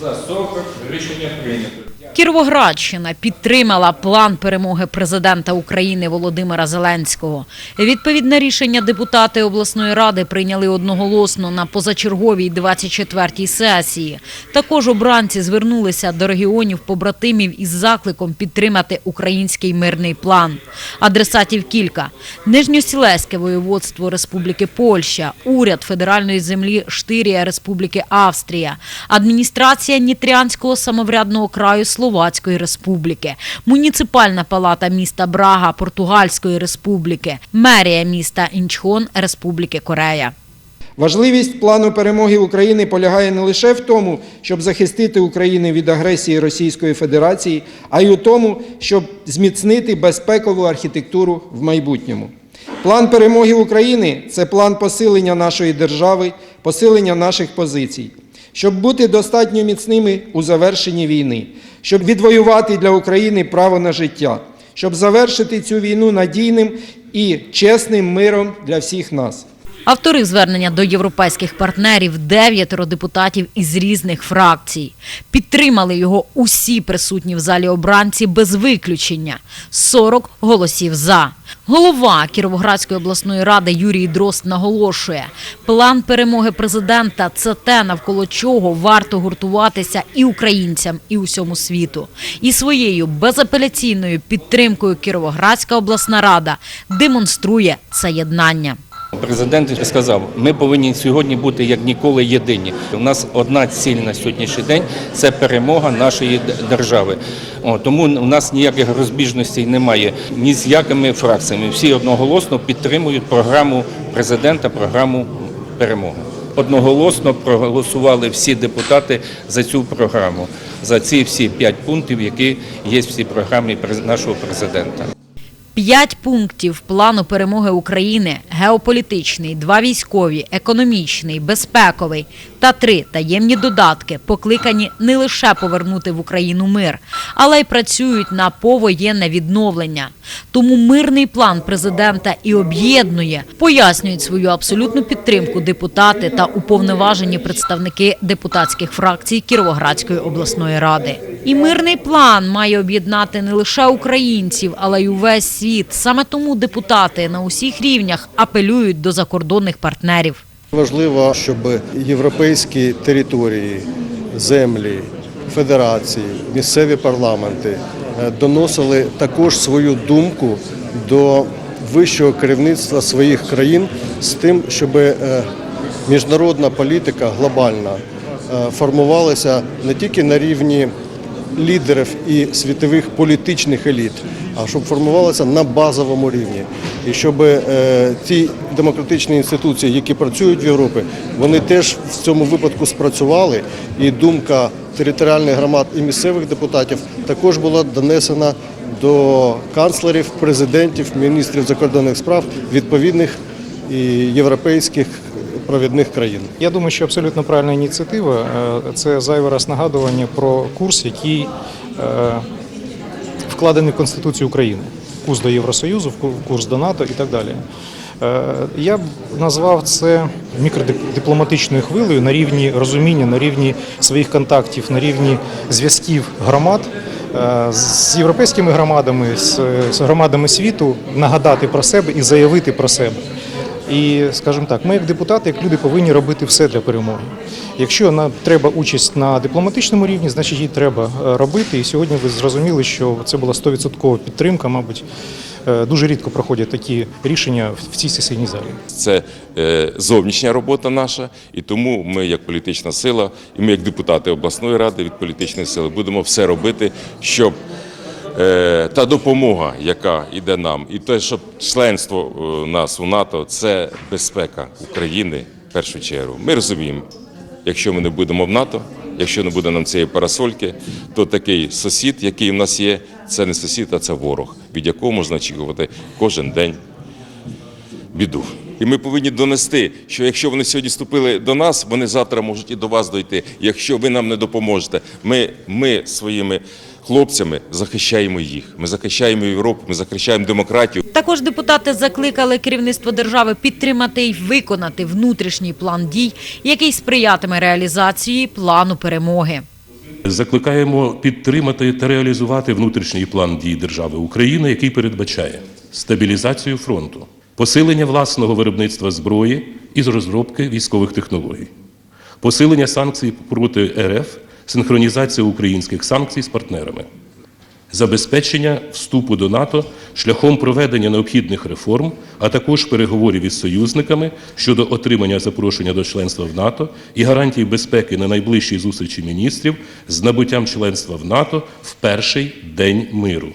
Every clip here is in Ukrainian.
За 40 рішення прийнято. Кіровоградщина підтримала план перемоги президента України Володимира Зеленського. Відповідне рішення депутати обласної ради прийняли одноголосно на позачерговій 24-й сесії. Також обранці звернулися до регіонів побратимів із закликом підтримати український мирний план. Адресатів кілька: Нижньосілеське воєводство Республіки Польща, уряд федеральної землі Штирія Республіки Австрія, адміністрація Нітрянського самоврядного краю Словацької Республіки, муніципальна палата міста Брага Португальської Республіки, мерія міста Інчхон Республіки Корея. Важливість плану перемоги України полягає не лише в тому, щоб захистити Україну від агресії Російської Федерації, а й у тому, щоб зміцнити безпекову архітектуру в майбутньому. План перемоги України це план посилення нашої держави, посилення наших позицій, щоб бути достатньо міцними у завершенні війни, щоб відвоювати для України право на життя, щоб завершити цю війну надійним і чесним миром для всіх нас. Автори звернення до європейських партнерів дев'ятеро депутатів із різних фракцій. Підтримали його усі присутні в залі обранці без виключення. 40 голосів за. Голова Кіровоградської обласної ради Юрій Дрозд наголошує, план перемоги президента це те, навколо чого варто гуртуватися і українцям, і усьому світу. І своєю безапеляційною підтримкою Кіровоградська обласна рада демонструє це єднання. Президент сказав, ми повинні сьогодні бути як ніколи єдині. У нас одна ціль на сьогоднішній день це перемога нашої держави. О, тому у нас ніяких розбіжностей немає ні з якими фракціями. Всі одноголосно підтримують програму президента, програму перемоги. Одноголосно проголосували всі депутати за цю програму, за ці всі п'ять пунктів, які є в цій програмі нашого президента. П'ять пунктів плану перемоги України. Геополітичний, два військові, економічний, безпековий та три таємні додатки покликані не лише повернути в Україну мир, але й працюють на повоєнне відновлення. Тому мирний план президента і об'єднує, пояснюють свою абсолютну підтримку депутати та уповноважені представники депутатських фракцій Кіровоградської обласної ради. І мирний план має об'єднати не лише українців, але й увесь світ. Саме тому депутати на усіх рівнях апелюють до закордонних партнерів. Важливо, щоб європейські території, землі, федерації, місцеві парламенти е, доносили також свою думку до вищого керівництва своїх країн з тим, щоб е, міжнародна політика глобальна е, формувалася не тільки на рівні лідерів і світових політичних еліт, а щоб формувалася на базовому рівні. І щоб е, ті демократичні інституції, які працюють в Європі, вони теж в цьому випадку спрацювали. І думка територіальних громад і місцевих депутатів також була донесена до канцлерів, президентів, міністрів закордонних справ відповідних і європейських провідних країн. Я думаю, що абсолютно правильна ініціатива. Е, Це зайвий раз нагадування про курс, який е, вкладений в Конституцію України. Курс до Євросоюзу, курс до НАТО і так далі. Е, Я б назвав це мікродипломатичною хвилею на рівні розуміння, на рівні своїх контактів, на рівні зв'язків громад з європейськими громадами, з громадами світу, нагадати про себе і заявити про себе. І, скажімо так, ми як депутати, як люди повинні робити все для перемоги. Якщо нам треба участь на дипломатичному рівні, значить її треба е, робити. І сьогодні ви зрозуміли, що це була 100% підтримка. Мабуть, Е, дуже рідко проходять такі рішення в цій сесійній залі. Це е, зовнішня робота наша, і тому ми, як політична сила, і ми, як депутати обласної ради від політичної сили, будемо все робити, щоб та допомога, яка йде нам, і те, щоб членство е, нас у НАТО, це безпека України в першу чергу. Ми розуміємо, якщо ми не будемо в НАТО, якщо не буде нам цієї парасольки, то такий сусід, який в нас є, це не сусід, а це ворог, від якого можна очікувати кожен день біду. І ми повинні донести, що якщо вони сьогодні вступили до нас, вони завтра можуть і до вас дойти. Якщо ви нам не допоможете, ми, ми своїми хлопцями захищаємо їх. Ми захищаємо Європу, ми захищаємо демократію. Також депутати закликали керівництво держави підтримати і виконати внутрішній план дій, який сприятиме реалізації плану перемоги. Закликаємо підтримати та реалізувати внутрішній план дій держави України, який передбачає стабілізацію фронту, посилення власного виробництва зброї із розробки військових технологій, посилення санкцій проти РФ, синхронізація українських санкцій з партнерами, забезпечення вступу до НАТО шляхом проведення необхідних реформ, а також переговорів із союзниками щодо отримання запрошення до членства в НАТО і гарантій безпеки на найближчій зустрічі міністрів з набуттям членства в НАТО в перший день миру.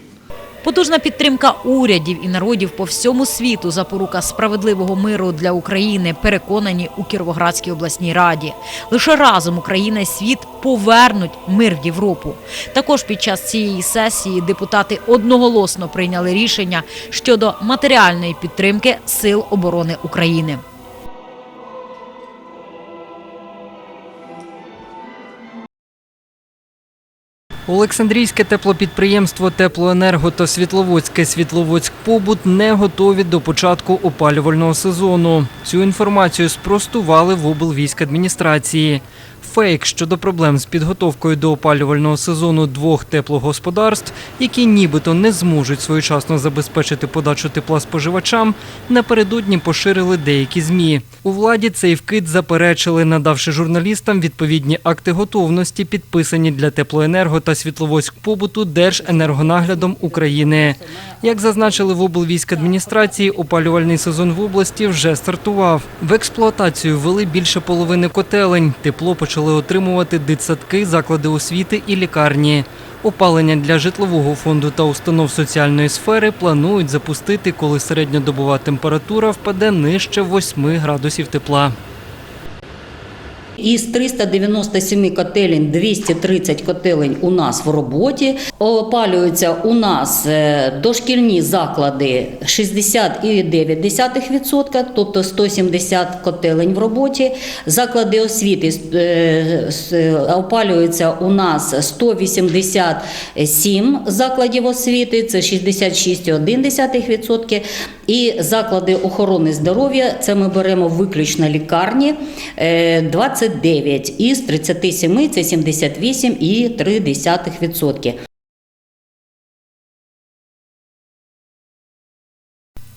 Потужна підтримка урядів і народів по всьому світу запорука справедливого миру для України, переконані у Кіровоградській обласній раді. Лише разом Україна і світ повернуть мир в Європу. Також під час цієї сесії депутати одноголосно прийняли рішення щодо матеріальної підтримки Сил оборони України. Олександрійське теплопідприємство Теплоенерго та Світловодське Світловодськпобут не готові до початку опалювального сезону. Цю інформацію спростували в облвійськадміністрації. Фейк щодо проблем з підготовкою до опалювального сезону двох теплогосподарств, які нібито не зможуть своєчасно забезпечити подачу тепла споживачам, напередодні поширили деякі змі. У владі цей вкид заперечили, надавши журналістам відповідні акти готовності, підписані для теплоенерго та світловодськпобуту Держенергонаглядом України. Як зазначили в облвійськадміністрації, опалювальний сезон в області вже стартував. В експлуатацію ввели більше половини котелень. Тепло почали отримувати дитсадки, заклади освіти і лікарні. Опалення для житлового фонду та установ соціальної сфери планують запустити, коли середньодобова температура впаде нижче 8 градусів тепла. Із 397 котелень 230 котелень у нас в роботі. Опалюються у нас е, дошкільні заклади 60,9%, тобто 170 котелень в роботі. Заклади освіти е, опалюються у нас 187 закладів освіти, це 66,1%. І заклади охорони здоров'я, це ми беремо виключно лікарні, е, 29 із 37 це 78,3%.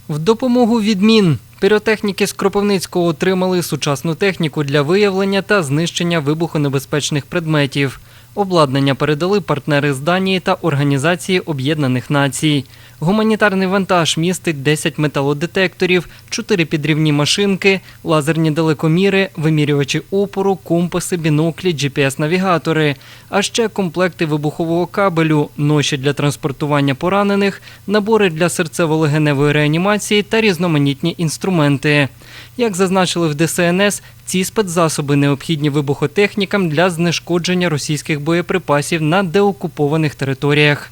В допомогу відмін піротехніки з Кропивницького отримали сучасну техніку для виявлення та знищення вибухонебезпечних предметів. Обладнання передали партнери з Данії та Організації Об'єднаних Націй. Гуманітарний вантаж містить 10 металодетекторів, 4 підрівні машинки, лазерні далекоміри, вимірювачі опору, компаси, біноклі, GPS-навігатори, а ще комплекти вибухового кабелю, ноші для транспортування поранених, набори для серцево-легеневої реанімації та різноманітні інструменти. Як зазначили в ДСНС, ці спецзасоби необхідні вибухотехнікам для знешкодження російських боєприпасів на деокупованих територіях.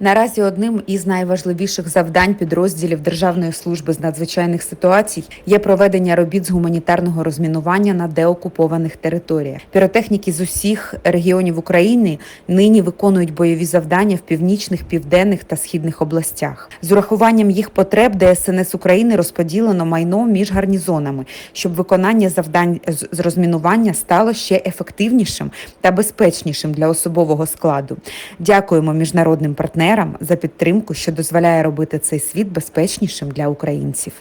Наразі одним із найважливіших завдань підрозділів Державної служби з надзвичайних ситуацій є проведення робіт з гуманітарного розмінування на деокупованих територіях. Піротехніки з усіх регіонів України нині виконують бойові завдання в північних, південних та східних областях. З урахуванням їх потреб ДСНС України розподілено майно між гарнізонами, щоб виконання завдань з розмінування стало ще ефективнішим та безпечнішим для особового складу. Дякуємо міжнародним партнерам за підтримку, що дозволяє робити цей світ безпечнішим для українців.